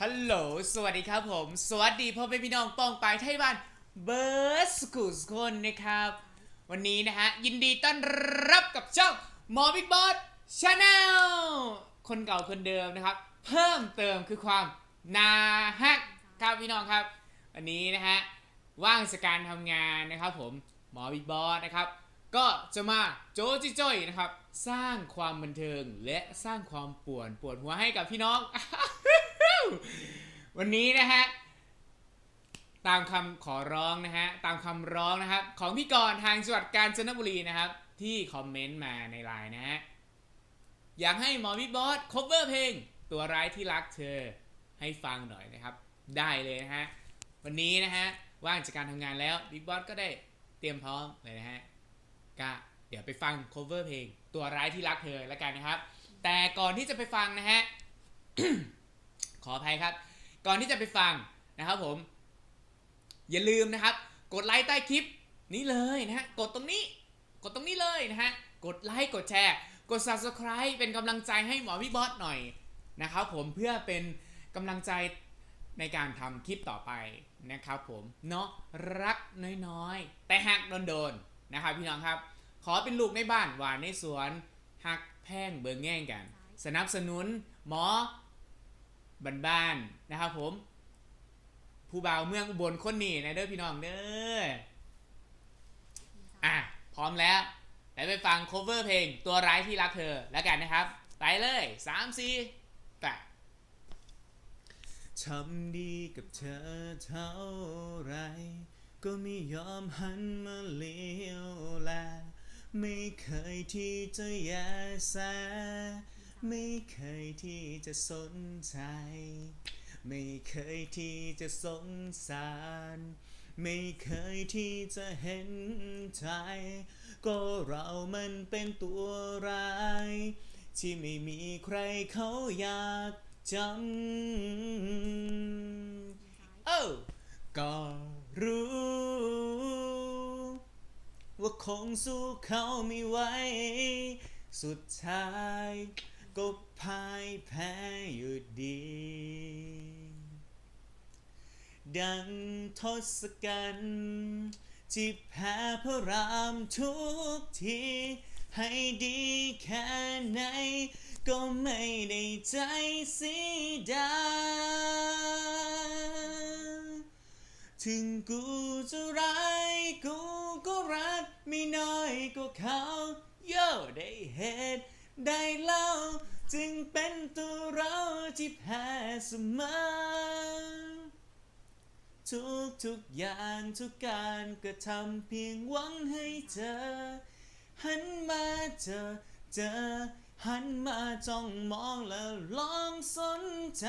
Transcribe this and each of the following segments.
ฮัลโหล สวัสดีครับผม สวัสดีพ่อแม่พี่น้องป้องไปไทยบ้านเบิร์สกุสคนนะครับ วันนี้นะฮะ ยินดีต้อนรับกับช่องหมอบิ๊กบอสชาแนลคนเก่าคนเดิมนะครับ เพิ่มเติมคือความนาฮักครับพี่น้องครับ วันนี้นะฮะ ว่างจากการทำงานนะครับผมหมอบิ๊กบอสนะครับ ก็จะมาโจจิจ้อยนะครับ สร้างความบันเทิงและสร้างความป่วนปวดหัวให้กับพี่น้อง วันนี้นะฮะ ตามคำขอร้องนะฮะ ตามคำร้องนะครับ ของพี่กรณ์ทางจังหวัดกาญจนบุรีนะครับ ที่คอมเมนต์มาในไลน์นะฮะ อยากให้หมอบิบอส cover เพลง ตัวร้ายที่รักเธอ ให้ฟังหน่อยนะครับ ได้เลยนะฮะ วันนี้นะฮะ ว่างจากการทำงานแล้วบิ๊กบอสก็ได้เตรียมพร้อมเลยนะฮะก็เดี๋ยวไปฟัง cover เพลง ตัวร้ายที่รักเธอแล้วกันนะครับ แต่ก่อนที่จะไปฟังนะฮะ ขออภัยครับ ก่อนที่จะไปฟังนะครับผม อย่าลืมนะครับ กดไลค์ใต้คลิปนี้เลยนะฮะ กดตรงนี้ กดตรงนี้เลยนะฮะ กดไลค์ กดแชร์ กด subscribe เป็นกำลังใจให้หมอพี่บอสหน่อยนะครับผม เพื่อเป็นกำลังใจในการทำคลิปต่อไปนะครับผม เนาะรักน้อยๆ แต่หักโดนๆนะครับพี่น้องครับ ขอเป็นลูกในบ้านหวานในสวนหักแพ่งเบิงแง่งกัน สนับสนุนหมอ บ้านๆนะครับผม ผู้บ่าวเมืองอุบลคนนี้นะเด้อพี่น้องเด้ออะพร้อมแล้วไปไปฟัง cover เพลงตัวร้ายที่รักเธอแล้วกันนะครับ ไปเลย3 4ไปทำดีกับเธอเท่าไร ก็ไม่ยอมหันมาเลี้ยวแล ไม่เคยที่จะแยแส ไม่เคยที่จะสนใจ ไม่เคยที่จะสงสาร ไม่เคยที่จะเห็นใจ ก็เรามันเป็นตัวร้าย ที่ไม่มีใครเขาอยากจำเอ้าก็รู้ ว่าคงสู้เขาไม่ไหว สุดท้าย ก็พ่ายแพ้อยู่ดี ดังทศกัณฐ์ที่แพ้พระรามทุกที ให้ดีแค่ไหน ก็ไม่ได้ใจสีดา ถึงกูจะร้ายกูก็รักไม่น้อยกว่าเขาโย่ได้เหตุ ได้เล่า จึงเป็นตัวเราที่แพ้เสมอ ทุกทุกอย่างทุกการกระทำเพียงหวังให้เธอ หันมาเจอเจอ หันมาจ้องมองแล้วลองสนใจ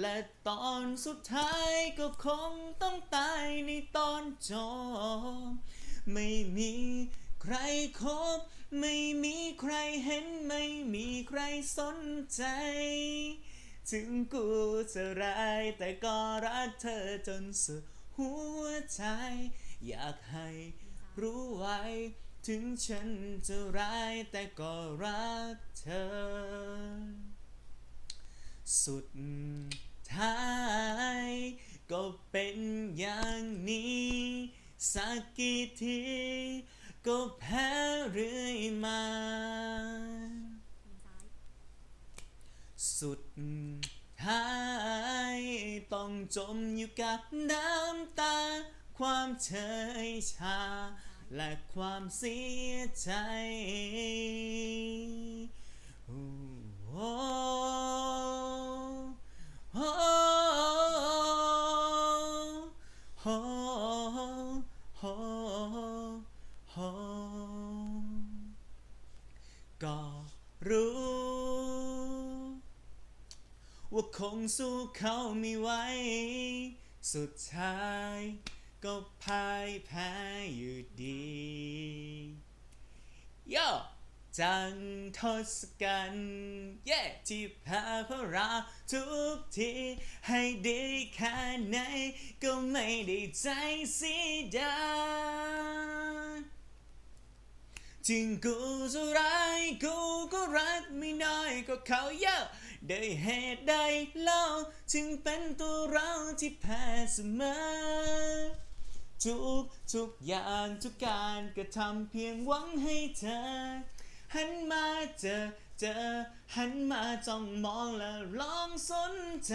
และตอนสุดท้ายก็คงต้องตายในตอนจบไม่มีใครคบ ไม่มีใครเห็นไม่มีใครสนใจ ถึงกูจะร้ายแต่ก็รักเธอจนสุดหัวใจ อยากให้รู้ไว้ ถึงฉันจะร้ายแต่ก็รักเธอ สุดท้ายก็เป็นอย่างนี้ สักกี่ทีก็แพ้ เรื่อยมา สุดท้ายต้องจมอยู่กับน้ำตา ความเฉยชา และความเสียใจโอ้โหโอ้โหโอ้โหก็รู้ ว่า คงสู้เขาไม่ไหว สุดท้ายก็พ่ายแพ้อยู่ดีโย่จังทศกัณฐ์เย่ที่แพ้เพราะเราทุกที ให้ดีแค่ไหน ก็ไม่ได้ใจเสียดาย ถึงกูจะร้ายกูก็รักไม่น้อยก็เขาเยอะได้เหตุใดเล่าถึงเป็นตัวเราที่แพ้เสมอทุกทุกอย่างทุกการกระทำเพียงหวังให้เธอ หันมาเจอเจอหันมาจ้องมองและลองสนใจ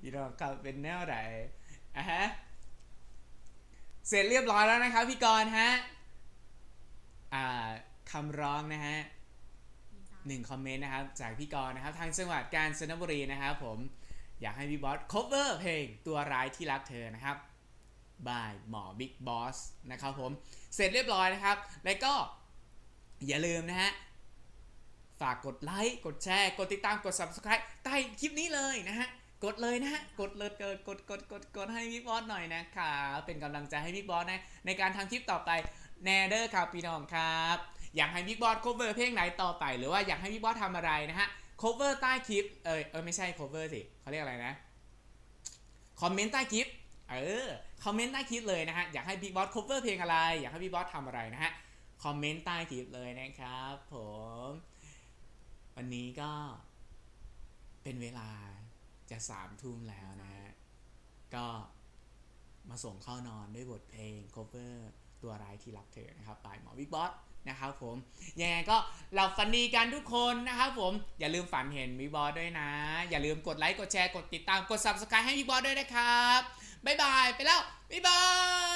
พี่น้องครับเป็นแนวไหนอะฮะเสร็จเรียบร้อยแล้วนะครับ พี่กรณ์ฮะอ่าคำร้องนะฮะหนึ่งคอมเมนต์นะครับ จากพี่กรณ์นะครับ ทางจังหวัดกาญจนบุรีนะครับผมอยากให้พี่บอส cover เพลงตัวร้ายที่รักเธอนะครับ by หมอบิ๊กบอสนะครับผม เสร็จเรียบร้อยนะครับ แล้วก็อย่าลืมนะฮะ ฝากกดไลค์ กดแชร์ กดติดตาม กด subscribe ใต้คลิปนี้เลยนะฮะ กดเลยนะกดเลยกดกดกดกดกดให้พี่บอสหน่อยนะคะเป็นกำลังใจให้พี่บอสนะ ในการทำคลิปต่อไปแนเดอร์ครับพี่น้องครับ อยากให้พี่บอส cover เพลงไหนต่อไป หรือว่าอยากให้พี่บอสทำอะไรนะฮะ cover ใต้คลิปเออเออไม่ใช่ cover สิเขาเรียกอะไรนะคอมเมนต์ใต้คลิปเออคอมเมนต์ใต้คลิปเลยนะฮะอยากให้พี่บอส cover เพลงอะไร อยากให้พี่บอสทำอะไรนะฮะคอมเมนต์ใต้คลิปเลยนะครับผม วันนี้ก็เป็นเวลา จะสามทุ่มแล้วนะฮะ ก็มาส่งเข้านอนด้วยบทเพลง cover ตัวร้ายที่รักเธอนะครับบายหมอวิกบอสนะครับผม ยังไงก็เราฝันดีกันทุกคนนะครับผม อย่าลืมฝันเห็นวิกบอสด้วยนะ อย่าลืมกดไลค์ กดแชร์ กดติดตาม กด subscribe ให้วิกบอสด้วยนะครับ บ๊ายบาย ไปแล้วบ๊ายบาย